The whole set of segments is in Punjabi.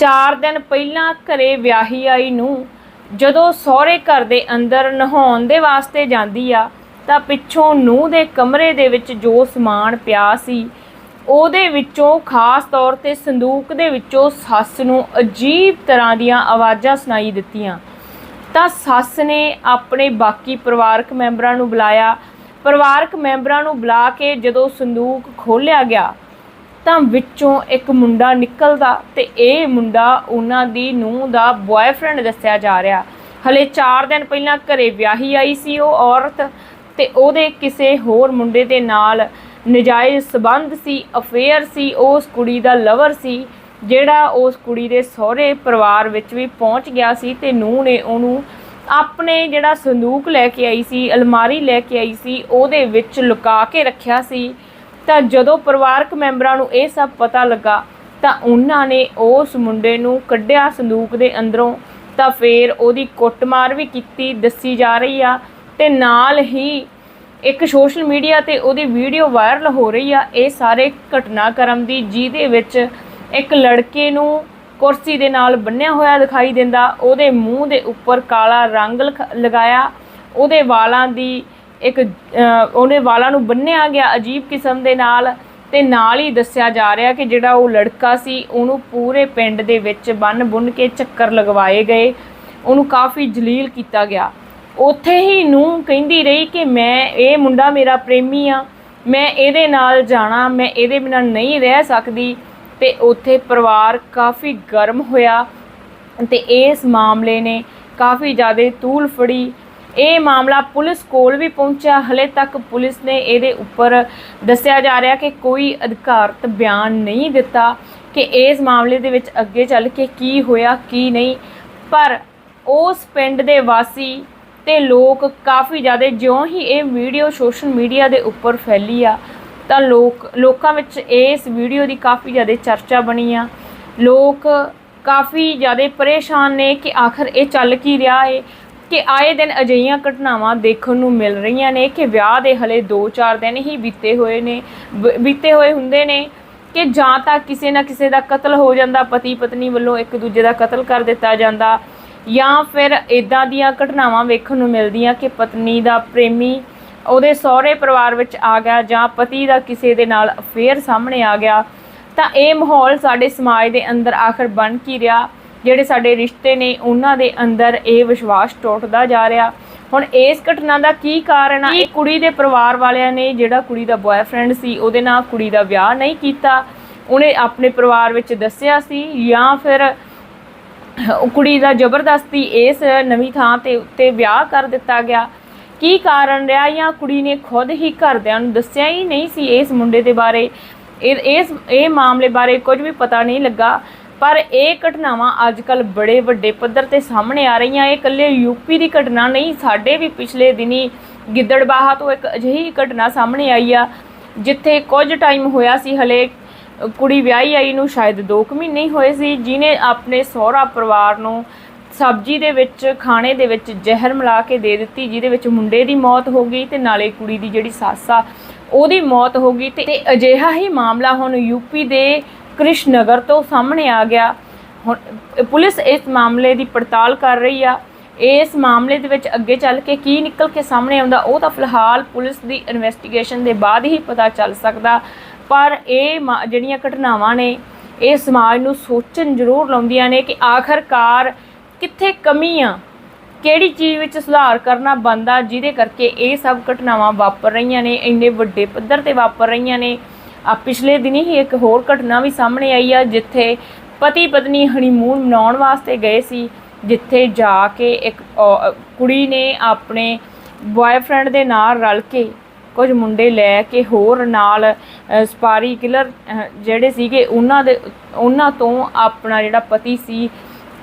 4 ਦਿਨ ਪਹਿਲਾਂ ਘਰੇ ਵਿਆਹੀ ਆਈ ਨੂੰ, ਜਦੋਂ ਸਹੁਰੇ ਘਰ ਦੇ ਅੰਦਰ ਨਹਾਉਣ ਦੇ ਵਾਸਤੇ ਜਾਂਦੀ ਆ, ਤਾਂ ਪਿੱਛੋਂ ਨੂੰਹ ਦੇ ਕਮਰੇ ਦੇ ਵਿੱਚ ਜੋ ਸਮਾਨ ਪਿਆ ਸੀ, ਉਹਦੇ ਵਿੱਚੋਂ ਖਾਸ ਤੌਰ ਤੇ ਸੰਦੂਕ ਦੇ ਵਿੱਚੋਂ ਸੱਸ ਨੂੰ ਅਜੀਬ ਤਰ੍ਹਾਂ ਦੀਆਂ ਆਵਾਜ਼ਾਂ ਸੁਣਾਈ ਦਿੱਤੀਆਂ। ਤਾਂ ਸੱਸ ਨੇ ਆਪਣੇ ਬਾਕੀ ਪਰਿਵਾਰਕ ਮੈਂਬਰਾਂ ਨੂੰ ਬੁਲਾਇਆ। ਪਰਿਵਾਰਕ ਮੈਂਬਰਾਂ ਨੂੰ ਬੁਲਾ ਕੇ ਜਦੋਂ ਸੰਦੂਕ ਖੋਲ੍ਹਿਆ ਗਿਆ ਤਾਂ ਵਿੱਚੋਂ ਇੱਕ ਮੁੰਡਾ ਨਿਕਲਦਾ ਤੇ ਇਹ ਮੁੰਡਾ ਉਹਨਾਂ ਦੀ ਨੂੰਹ ਦਾ ਬॉयਫ੍ਰੈਂਡ ਦੱਸਿਆ ਜਾ ਰਿਹਾ। ਹਲੇ 4 ਦਿਨ ਪਹਿਲਾਂ ਘਰੇ ਵਿਆਹੀ ਆਈ ਸੀ ਉਹ ਔਰਤ ਤੇ ਉਹਦੇ ਕਿਸੇ ਹੋਰ ਮੁੰਡੇ ਦੇ ਨਾਲ ਨਜਾਇਜ਼ ਸਬੰਧ ਸੀ ਅਫੇਅਰ ਸੀ, ਉਸ ਕੁੜੀ ਦਾ ਲਵਰ ਸੀ, ਜਿਹੜਾ ਉਸ ਕੁੜੀ ਦੇ ਸਹੁਰੇ ਪਰਿਵਾਰ ਵਿੱਚ ਵੀ ਪਹੁੰਚ ਗਿਆ ਸੀ ਤੇ ਨੂੰਹ ਨੇ ਉਹਨੂੰ ਆਪਣੇ ਜਿਹੜਾ ਸੰਦੂਕ ਲੈ ਕੇ ਆਈ ਸੀ, ਅਲਮਾਰੀ ਲੈ ਕੇ ਆਈ ਸੀ, ਉਹਦੇ ਵਿੱਚ ਲੁਕਾ ਕੇ ਰੱਖਿਆ ਸੀ। ਤਾਂ ਜਦੋਂ ਪਰਿਵਾਰਕ ਮੈਂਬਰਾਂ ਨੂੰ ਇਹ ਸਭ ਪਤਾ ਲੱਗਾ ਤਾਂ ਉਹਨਾਂ ਨੇ ਉਸ ਮੁੰਡੇ ਨੂੰ ਕੱਢਿਆ ਸੰਦੂਕ ਦੇ ਅੰਦਰੋਂ। ਤਾਂ ਫੇਰ ਉਹਦੀ ਕੁੱਟਮਾਰ ਵੀ ਕੀਤੀ, ਦੱਸੀ ਜਾ ਰਹੀ ਆ ਤੇ ਨਾਲ ਹੀ ਇੱਕ ਸੋਸ਼ਲ ਮੀਡੀਆ ਤੇ ਉਹਦੀ ਵੀਡੀਓ ਵਾਇਰਲ ਹੋ ਰਹੀ ਆ। ਇਹ ਸਾਰੇ ਘਟਨਾਕ੍ਰਮ ਦੀ ਜਿਹਦੇ ਵਿੱਚ ਇੱਕ ਲੜਕੇ ਨੂੰ ਕੁਰਸੀ ਦੇ ਨਾਲ ਬੰਨਿਆ ਹੋਇਆ ਦਿਖਾਈ ਦਿੰਦਾ। ਉਹਦੇ ਮੂੰਹ ਦੇ ਉੱਪਰ ਕਾਲਾ ਰੰਗ ਲਗਾਇਆ। ਉਹਦੇ ਵਾਲਾਂ ਦੀ ਇੱਕ ਉਹਨੇ ਵਾਲਾਂ ਨੂੰ ਬੰਨਿਆ ਗਿਆ ਅਜੀਬ ਕਿਸਮ ਦੇ ਨਾਲ ਤੇ ਨਾਲ ਹੀ ਦੱਸਿਆ ਜਾ ਰਿਹਾ ਕਿ ਜਿਹੜਾ ਉਹ ਲੜਕਾ ਸੀ, ਉਹਨੂੰ ਪੂਰੇ ਪਿੰਡ ਦੇ ਵਿੱਚ ਬੰਨ ਬੁੰਨ ਕੇ ਚੱਕਰ ਲਗਵਾਏ ਗਏ। ਉਹਨੂੰ ਕਾਫੀ ਜਲੀਲ ਕੀਤਾ ਗਿਆ। ਉੱਥੇ ਹੀ ਨੂੰ ਕਹਿੰਦੀ ਰਹੀ ਕਿ ਮੈਂ, ਇਹ ਮੁੰਡਾ ਮੇਰਾ ਪ੍ਰੇਮੀ ਆ। ਮੈਂ ਇਹਦੇ ਨਾਲ ਜਾਣਾ, ਮੈਂ ਇਹਦੇ ਬਿਨਾਂ ਨਹੀਂ ਰਹਿ ਸਕਦੀ। ਤੇ ਉੱਥੇ ਪਰਿਵਾਰ ਕਾਫੀ ਗਰਮ ਹੋਇਆ ਤੇ ਇਸ ਮਾਮਲੇ ਨੇ ਕਾਫੀ ਜ਼ਿਆਦਾ ਤੂਲ ਫੜੀ। ਇਹ ਮਾਮਲਾ ਪੁਲਿਸ ਕੋਲ ਵੀ ਪਹੁੰਚਿਆ। ਹਲੇ ਤੱਕ ਪੁਲਿਸ ਨੇ ਇਹਦੇ ਉੱਪਰ ਦੱਸਿਆ ਜਾ ਰਿਹਾ ਕਿ ਕੋਈ ਅਧਿਕਾਰਤ ਬਿਆਨ ਨਹੀਂ ਦਿੱਤਾ ਕਿ ਇਸ ਮਾਮਲੇ ਦੇ ਵਿੱਚ ਅੱਗੇ ਚੱਲ ਕੇ ਕੀ ਹੋਇਆ, ਕੀ ਨਹੀਂ। ਪਰ ਉਸ ਪਿੰਡ ਦੇ ਵਾਸੀ ਤੇ ਲੋਕ ਕਾਫੀ ਜ਼ਿਆਦਾ ਜਿਉਂ ਹੀ ਇਹ ਵੀਡੀਓ ਸੋਸ਼ਲ ਮੀਡੀਆ ਦੇ ਉੱਪਰ ਫੈਲੀ ਆ, ਤਾਂ ਲੋਕ, ਲੋਕਾਂ ਵਿੱਚ ਇਸ ਵੀਡੀਓ ਦੀ ਕਾਫੀ ਜ਼ਿਆਦਾ ਚਰਚਾ ਬਣੀ ਆ। ਲੋਕ ਕਾਫੀ ਜ਼ਿਆਦਾ ਪਰੇਸ਼ਾਨ ਨੇ ਕਿ ਆਖਰ ਇਹ ਚੱਲ ਕੀ ਰਿਹਾ ਏ। ਕਿ ਆਏ ਦਿਨ ਅਜਿਹੀਆਂ ਘਟਨਾਵਾਂ ਦੇਖਣ ਨੂੰ ਮਿਲ ਰਹੀਆਂ ਨੇ ਕਿ ਵਿਆਹ ਦੇ ਹਲੇ 2-4 ਦਿਨ ਹੀ ਬੀਤੇ ਹੋਏ ਨੇ, ਬ- ਬੀਤੇ ਹੋਏ ਹੁੰਦੇ ਨੇ ਕਿ ਜਾਂ ਤਾਂ ਕਿਸੇ ਨਾ ਕਿਸੇ ਦਾ ਕਤਲ ਹੋ ਜਾਂਦਾ ਪਤੀ ਪਤਨੀ ਵੱਲੋਂ ਇੱਕ ਦੂਜੇ ਦਾ ਕਤਲ ਕਰ ਦਿੱਤਾ ਜਾਂਦਾ ਜਾਂ ਫਿਰ ਇਦਾਂ ਦੀਆਂ ਘਟਨਾਵਾਂ ਵੇਖਣ ਨੂੰ ਮਿਲਦੀਆਂ ਕਿ ਪਤਨੀ ਦਾ ਪ੍ਰੇਮੀ ਉਹਦੇ ਸਹੁਰੇ ਪਰਿਵਾਰ ਵਿੱਚ ਆ ਗਿਆ ਜਾਂ ਪਤੀ ਦਾ ਕਿਸੇ ਦੇ ਨਾਲ ਅਫੇਅਰ ਸਾਹਮਣੇ ਆ ਗਿਆ ਤਾਂ ਇਹ ਮਾਹੌਲ ਸਾਡੇ ਸਮਾਜ ਦੇ ਅੰਦਰ ਆਖਰ ਬਣ ਕੀ ਰਿਹਾ? ਜਿਹੜੇ ਸਾਡੇ ਰਿਸ਼ਤੇ ਨੇ ਉਹਨਾਂ ਦੇ ਅੰਦਰ ਇਹ ਵਿਸ਼ਵਾਸ ਟੁੱਟਦਾ ਜਾ ਰਿਹਾ। ਹੁਣ ਇਸ ਘਟਨਾ ਦਾ ਕੀ ਕਾਰਨ ਆ? ਇਹ ਕੁੜੀ ਦੇ ਪਰਿਵਾਰ ਵਾਲਿਆਂ ਨੇ ਜਿਹੜਾ ਕੁੜੀ ਦਾ ਬॉयਫ੍ਰੈਂਡ ਸੀ ਉਹਦੇ ਨਾਲ ਕੁੜੀ ਦਾ ਵਿਆਹ ਨਹੀਂ ਕੀਤਾ। ਉਹਨੇ ਆਪਣੇ ਪਰਿਵਾਰ ਵਿੱਚ ਦੱਸਿਆ ਸੀ ਜਾਂ ਫਿਰ ਉਹ ਕੁੜੀ ਦਾ ਜ਼ਬਰਦਸਤੀ ਇਸ ਨਵੀਂ ਥਾਂ ਤੇ ਉੱਤੇ ਵਿਆਹ ਕਰ ਦਿੱਤਾ ਗਿਆ। ਕੀ ਕਾਰਨ ਰਿਹਾ ਜਾਂ ਕੁੜੀ ਨੇ ਖੁਦ ਹੀ ਘਰਦਿਆਂ ਨੂੰ ਦੱਸਿਆ ਹੀ ਨਹੀਂ ਸੀ ਇਸ ਮੁੰਡੇ ਦੇ ਬਾਰੇ? ਇਹ ਇਸ ਇਹ ਮਾਮਲੇ ਬਾਰੇ ਕੁਝ ਵੀ ਪਤਾ ਨਹੀਂ ਲੱਗਾ। ਪਰ ਇਹ ਘਟਨਾਵਾਂ ਅੱਜ ਕੱਲ ਬੜੇ ਵੱਡੇ ਪੱਧਰ ਤੇ ਸਾਹਮਣੇ ਆ ਰਹੀਆਂ। ਇਹ ਇਕੱਲੇ ਯੂਪੀ ਦੀ ਘਟਨਾ ਨਹੀਂ, ਸਾਡੇ ਵੀ ਪਿਛਲੇ ਦਿਨੀ ਗਿੱਦੜਬਾਹਾ ਤੋਂ ਇੱਕ ਅਜਿਹੀ ਘਟਨਾ ਸਾਹਮਣੇ ਆਈ ਆ, ਜਿੱਥੇ ਕੁਝ ਟਾਈਮ ਹੋਇਆ ਸੀ, ਹਲੇ ਕੁੜੀ ਵਿਆਹੀ ਆਈ ਨੂੰ ਸ਼ਾਇਦ 2 ਕੁ ਮਹੀਨੇ ਹੀ ਹੋਏ ਸੀ ਜਿਨੇ ਆਪਣੇ ਸਹੁਰਾ ਪਰਿਵਾਰ ਨੂੰ ਸਬਜ਼ੀ ਦੇ ਵਿੱਚ, ਖਾਣੇ ਦੇ ਵਿੱਚ ਜ਼ਹਿਰ ਮਿਲਾ ਕੇ ਦੇ ਦਿੱਤੀ, ਜਿਹਦੇ ਵਿੱਚ ਮੁੰਡੇ ਦੀ ਮੌਤ ਹੋ ਗਈ ਤੇ ਨਾਲੇ ਕੁੜੀ ਦੀ ਜਿਹੜੀ ਸੱਸ ਆ, ਉਹਦੀ ਮੌਤ ਹੋ ਗਈ ਤੇ ਤੇ ਅਜਿਹਾ ਹੀ ਮਾਮਲਾ ਹੁਣ ਯੂਪੀ ਦੇ ਕ੍ਰਿਸ਼ਨਗਰ ਤੋਂ ਸਾਹਮਣੇ ਆ ਗਿਆ। ਹੁਣ, ਪੁਲਿਸ ਇਸ ਮਾਮਲੇ ਦੀ ਪੜਤਾਲ ਕਰ ਰਹੀ ਆ। ਇਸ ਮਾਮਲੇ ਦੇ ਵਿੱਚ ਅੱਗੇ ਚੱਲ ਕੇ ਕੀ ਨਿਕਲ ਕੇ ਸਾਹਮਣੇ ਆਉਂਦਾ, ਉਹ ਤਾਂ ਫਿਲਹਾਲ ਪੁਲਿਸ ਦੀ ਇਨਵੈਸਟੀਗੇਸ਼ਨ ਦੇ ਬਾਅਦ ਹੀ ਪਤਾ ਚੱਲ ਸਕਦਾ। ਪਰ ਇਹ ਮਾ- ਜਿਹੜੀਆਂ ਘਟਨਾਵਾਂ ਨੇ, ਇਹ ਸਮਾਜ ਨੂੰ ਸੋਚਣ ਜ਼ਰੂਰ ਲਾਉਂਦੀਆਂ ਨੇ ਕਿ ਆਖਰਕਾਰ ਕਿੱਥੇ ਕਮੀ ਆ ਕਿਹੜੀ ਚੀਜ਼ ਵਿੱਚ ਸੁਧਾਰ ਕਰਨਾ ਬੰਦਾ ਜਿਹਦੇ ਕਰਕੇ ਇਹ ਸਭ ਘਟਨਾਵਾਂ ਵਾਪਰ ਰਹੀਆਂ ਨੇ, ਇੰਨੇ ਵੱਡੇ ਪੱਧਰ ਤੇ ਵਾਪਰ ਰਹੀਆਂ ਨੇ। ਆ ਪਿਛਲੇ ਦਿਨੀ ਹੀ ਇੱਕ ਹੋਰ ਘਟਨਾ ਵੀ ਸਾਹਮਣੇ ਆਈ ਆ, ਜਿੱਥੇ ਪਤੀ ਪਤਨੀ ਹਨੀਮੂਨ ਮਨਾਉਣ ਵਾਸਤੇ ਗਏ ਸੀ, ਜਿੱਥੇ ਜਾ ਕੇ ਇੱਕ ਕੁੜੀ ਨੇ ਆਪਣੇ ਬॉयਫ੍ਰੈਂਡ ਦੇ ਨਾਲ ਰਲ ਕੇ ਕੁਝ ਮੁੰਡੇ ਲੈ ਕੇ ਹੋਰ ਨਾਲ ਸਪਾਰੀ ਕਿਲਰ ਜਿਹੜੇ ਸੀਗੇ ਉਹਨਾਂ ਦੇ, ਉਹਨਾਂ ਤੋਂ ਆਪਣਾ ਜਿਹੜਾ ਪਤੀ ਸੀ,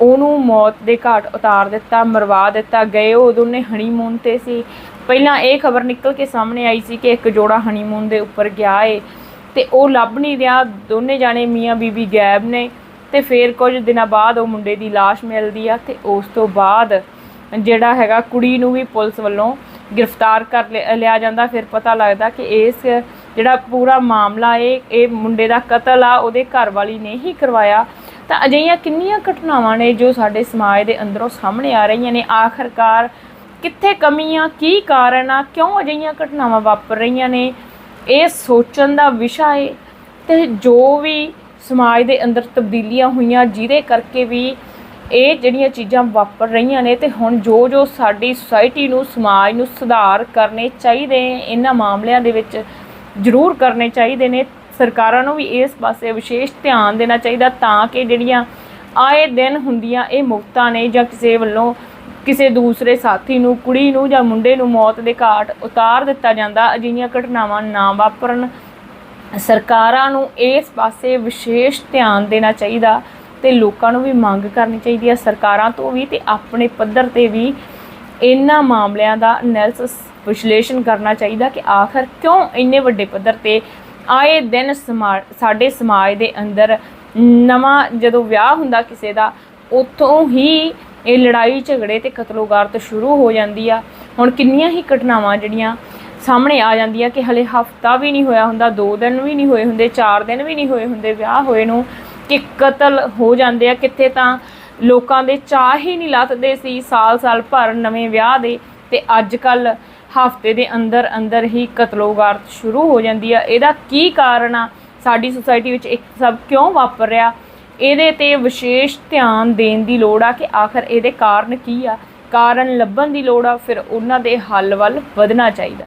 ਉਹਨੂੰ ਮੌਤ ਦੇ ਘਾਟ ਉਤਾਰ ਦਿੱਤਾ, ਮਰਵਾ ਦਿੱਤਾ, ਗਏ ਉਹ ਦੋਨੇ ਹਨੀਮੂਨ ਤੇ ਸੀ। ਪਹਿਲਾਂ ਇਹ ਖਬਰ ਨਿਕਲ ਕੇ ਸਾਹਮਣੇ ਆਈ ਸੀ ਕਿ ਇੱਕ ਜੋੜਾ ਹਨੀਮੂਨ ਦੇ ਉੱਪਰ ਗਿਆ ਏ। ਤੇ ਉਹ ਲੱਭ ਨਹੀਂ ਰਿਹਾ। ਦੋਨੇ ਜਾਣੇ ਮੀਆਂ ਬੀਬੀ ਗਾਇਬ ਨੇ ਤੇ ਫਿਰ ਕੁਝ ਦਿਨਾਂ ਬਾਅਦ ਉਹ ਮੁੰਡੇ ਦੀ ਲਾਸ਼ ਮਿਲਦੀ ਆ ਤੇ ਉਸ ਤੋਂ ਬਾਅਦ ਜਿਹੜਾ ਹੈਗਾ ਕੁੜੀ ਨੂੰ ਵੀ ਪੁਲਿਸ ਵੱਲੋਂ ਗ੍ਰਿਫਤਾਰ ਕਰ ਲਿ- ਲਿਆ ਜਾਂਦਾ। ਫਿਰ ਪਤਾ ਲੱਗਦਾ ਕਿ ਇਸ ਜਿਹੜਾ ਪੂਰਾ ਮਾਮਲਾ ਇਹ ਇਹ ਮੁੰਡੇ ਦਾ ਕਤਲ ਆ, ਉਹਦੇ ਘਰ ਵਾਲੀ ਨੇ ਹੀ ਕਰਵਾਇਆ। ਤਾਂ ਅਜਿਹੀਆਂ ਕਿੰਨੀਆਂ ਘਟਨਾਵਾਂ ਨੇ ਜੋ ਸਾਡੇ ਸਮਾਜ ਦੇ ਅੰਦਰੋਂ ਸਾਹਮਣੇ ਆ ਰਹੀਆਂ ਨੇ। ਆਖਰਕਾਰ ਕਿੱਥੇ ਕਮੀਆਂ, ਕੀ ਕਾਰਨ ਆ, ਕਿਉਂ ਅਜਿਹੀਆਂ ਘਟਨਾਵਾਂ ਵਾਪਰ ਰਹੀਆਂ ਨੇ? ਇਹ ਸੋਚਣ ਦਾ ਵਿਸ਼ਾ ਹੈ ਤੇ ਜੋ ਵੀ ਸਮਾਜ ਦੇ ਅੰਦਰ ਤਬਦੀਲੀਆਂ ਹੋਈਆਂ, ਜਿਹਦੇ ਕਰਕੇ ਵੀ ਇਹ ਜਿਹੜੀਆਂ ਚੀਜ਼ਾਂ ਵਾਪਰ ਰਹੀਆਂ ਨੇ ਤੇ ਹੁਣ ਜੋ ਜੋ ਸਾਡੀ ਸੁਸਾਇਟੀ ਨੂੰ, ਸਮਾਜ ਨੂੰ ਸੁਧਾਰ ਕਰਨੇ ਚਾਹੀਦੇ ਇਹਨਾਂ ਮਾਮਲਿਆਂ ਦੇ ਵਿੱਚ ਜ਼ਰੂਰ ਕਰਨੇ ਚਾਹੀਦੇ ਨੇ। ਸਰਕਾਰਾਂ ਨੂੰ ਵੀ ਇਸ ਪਾਸੇ ਵਿਸ਼ੇਸ਼ ਧਿਆਨ ਦੇਣਾ ਚਾਹੀਦਾ ਤਾਂ ਕਿ ਜਿਹੜੀਆਂ ਆਏ ਦਿਨ ਹੁੰਦੀਆਂ ਇਹ ਮੁਕਤਾਂ ਨੇ ਜਾਂ ਕਿਸੇ ਵੱਲੋਂ ਕਿਸੇ ਦੂਸਰੇ ਸਾਥੀ ਨੂੰ, ਕੁੜੀ ਨੂੰ ਜਾਂ ਮੁੰਡੇ ਨੂੰ ਮੌਤ ਦੇ ਘਾਟ ਉਤਾਰ ਦਿੱਤਾ ਜਾਂਦਾ, ਅਜਿਹੀਆਂ ਘਟਨਾਵਾਂ ਨਾ ਵਾਪਰਨ। ਸਰਕਾਰਾਂ ਨੂੰ ਇਸ ਪਾਸੇ ਵਿਸ਼ੇਸ਼ ਧਿਆਨ ਦੇਣਾ ਚਾਹੀਦਾ ਤੇ ਲੋਕਾਂ ਨੂੰ ਵੀ ਮੰਗ ਕਰਨੀ ਚਾਹੀਦੀ ਹੈ ਸਰਕਾਰਾਂ ਤੋਂ ਵੀ ਤੇ ਆਪਣੇ ਪੱਧਰ ਤੇ ਵੀ ਇਹਨਾਂ ਮਾਮਲਿਆਂ ਦਾ ਐਨਾਲਿਸਿਸ ਵਿਸ਼ਲੇਸ਼ਣ ਕਰਨਾ ਚਾਹੀਦਾ ਕਿ ਆਖਰ ਕਿਉਂ ਇੰਨੇ ਵੱਡੇ ਪੱਧਰ ਤੇ ਆਏ ਦਿਨ ਸਮਾ- ਸਾਡੇ ਸਮਾਜ ਦੇ ਅੰਦਰ ਨਵਾਂ ਜਦੋਂ ਵਿਆਹ ਹੁੰਦਾ ਕਿਸੇ ਦਾ, ਉੱਥੋਂ ਹੀ ਇਹ ਲੜਾਈ, ਝਗੜੇ ਤੇ ਕਤਲੋਗਾਰਤ ਸ਼ੁਰੂ ਹੋ ਜਾਂਦੀ ਆ। ਹੁਣ ਕਿੰਨੀਆਂ ਹੀ ਘਟਨਾਵਾਂ ਜਿਹੜੀਆਂ ਸਾਹਮਣੇ ਆ ਜਾਂਦੀਆਂ ਕਿ ਹਲੇ ਹਫਤਾ ਵੀ ਨਹੀਂ ਹੋਇਆ ਹੁੰਦਾ 2 ਦਿਨ ਵੀ ਨਹੀਂ ਹੋਏ ਹੁੰਦੇ 4 ਦਿਨ ਵੀ ਨਹੀਂ ਹੋਏ ਹੁੰਦੇ ਵਿਆਹ ਹੋਏ ਨੂੰ ਕਿ ਕਤਲ ਹੋ ਜਾਂਦੇ ਆ। ਕਿੱਥੇ ਤਾਂ ਲੋਕਾਂ ਦੇ ਚਾਹ ਹੀ ਨਹੀਂ ਲੱਥਦੇ ਸੀ ਸਾਲ-ਸਾਲ ਭਰ ਨਵੇਂ ਵਿਆਹ ਦੇ ਤੇ ਅੱਜ ਕੱਲ ਹਫ਼ਤੇ ਦੇ ਅੰਦਰ ਅੰਦਰ ਹੀ ਕਤਲੋਗਾਰਤ ਸ਼ੁਰੂ ਹੋ ਜਾਂਦੀ ਆ। ਇਹਦਾ ਕੀ ਕਾਰਨ ਆ? ਸਾਡੀ ਸੁਸਾਇਟੀ ਵਿੱਚ ਇੱਕ ਸਭ ਕਿਉਂ ਵਾਪਰ ਰਿਹਾ? ਇਹਦੇ ਤੇ ਵਿਸ਼ੇਸ਼ ਧਿਆਨ ਦੇਣ ਦੀ ਲੋੜ ਆ ਕਿ ਆਖਰ ਇਹਦੇ ਕਾਰਨ ਕੀ ਆ? ਕਾਰਨ ਲੱਭਣ ਦੀ ਲੋੜ ਆ, ਫਿਰ ਉਹਨਾਂ ਦੇ ਹੱਲ ਵੱਲ ਵਧਣਾ ਚਾਹੀਦਾ।